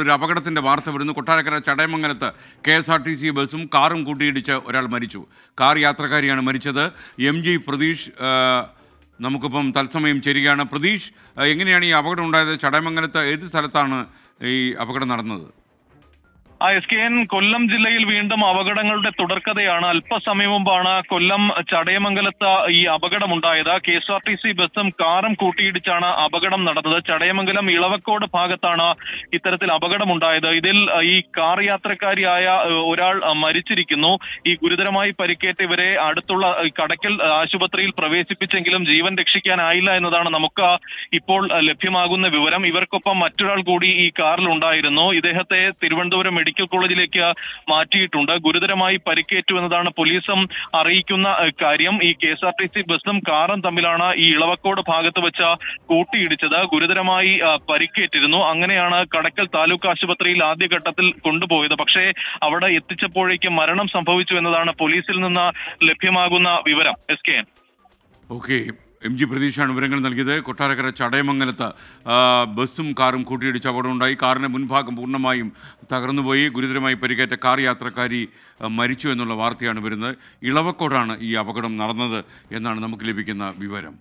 ഒരു അപകടത്തിന്റെ വാർത്ത വരുന്നു. Kottarakkara ചടയമംഗലത്ത് K S R T C ബസ്സും കാറും കൂട്ടിയിടിച്ച് ഒരാൾ മരിച്ചു. കാർ യാത്രക്കാരിയാണ് മരിച്ചത്. എം ജി പ്രതീഷ് നമുക്കിപ്പം തത്സമയം ചേരുകയാണ്. പ്രതീഷ് എങ്ങനെയാണ് ഈ അപകടം ഉണ്ടായത്? ചടയമംഗലത്ത് ഏത് സ്ഥലത്താണ് ഈ അപകടം നടന്നത്? ആ എസ് കെ എൻ കൊല്ലം ജില്ലയിൽ വീണ്ടും അപകടങ്ങളുടെ തുടർക്കഥയാണ്. അല്പസമയം മുമ്പാണ് കൊല്ലം ചടയമംഗലത്ത് ഈ അപകടമുണ്ടായത്. K S R T C ബസ്സും കാറും കൂട്ടിയിടിച്ചാണ് അപകടം നടന്നത്. ചടയമംഗലം ഇളവക്കോട് ഭാഗത്താണ് ഇത്തരത്തിൽ അപകടമുണ്ടായത്. ഇതിൽ ഈ കാർ യാത്രക്കാരിയായ ഒരാൾ മരിച്ചിരിക്കുന്നു. ഈ ഗുരുതരമായി പരിക്കേറ്റ ഇവരെ അടുത്തുള്ള കടക്കൽ ആശുപത്രിയിൽ പ്രവേശിപ്പിച്ചെങ്കിലും ജീവൻ രക്ഷിക്കാനായില്ല എന്നതാണ് നമുക്ക് ഇപ്പോൾ ലഭ്യമാകുന്ന വിവരം. ഇവർക്കൊപ്പം മറ്റൊരാൾ കൂടി ഈ കാറിൽ ഉണ്ടായിരുന്നു ഇദ്ദേഹത്തെ തിരുവനന്തപുരം മെഡിക്കൽ കോളേജിലേക്ക് മാറ്റിയിട്ടുണ്ട്. ഗുരുതരമായി പരിക്കേറ്റു എന്നതാണ് പോലീസും അറിയിക്കുന്ന കാര്യം. ഈ K S R T C കാറും തമ്മിലാണ് ഈ ഇളവക്കോട് ഭാഗത്ത് വെച്ച കൂട്ടിയിടിച്ചത്. ഗുരുതരമായി പരിക്കേറ്റിരുന്നു. അങ്ങനെയാണ് കടക്കൽ താലൂക്ക് ആശുപത്രിയിൽ ആദ്യഘട്ടത്തിൽ കൊണ്ടുപോയത്. പക്ഷേ അവിടെ എത്തിച്ചപ്പോഴേക്കും മരണം സംഭവിച്ചു എന്നതാണ് പോലീസിൽ നിന്ന് ലഭ്യമാകുന്ന വിവരം. S K okay. M G പ്രതീഷാണ് വിവരങ്ങൾ നൽകിയത്. കൊട്ടാരക്കര ചടയമംഗലത്ത് ബസ്സും കാറും കൂട്ടിയിടിച്ച് അപകടമുണ്ടായി. കാറിന്റെ മുൻഭാഗം പൂർണമായും തകർന്നുപോയി. ഗുരുതരമായി പരിക്കേറ്റ കാർ യാത്രക്കാരി മരിച്ചു എന്നുള്ള വാർത്തയാണ് വരുന്നത്. ഇളവക്കോടാണ് ഈ അപകടം നടന്നത് എന്നാണ് നമുക്ക് ലഭിക്കുന്ന വിവരം.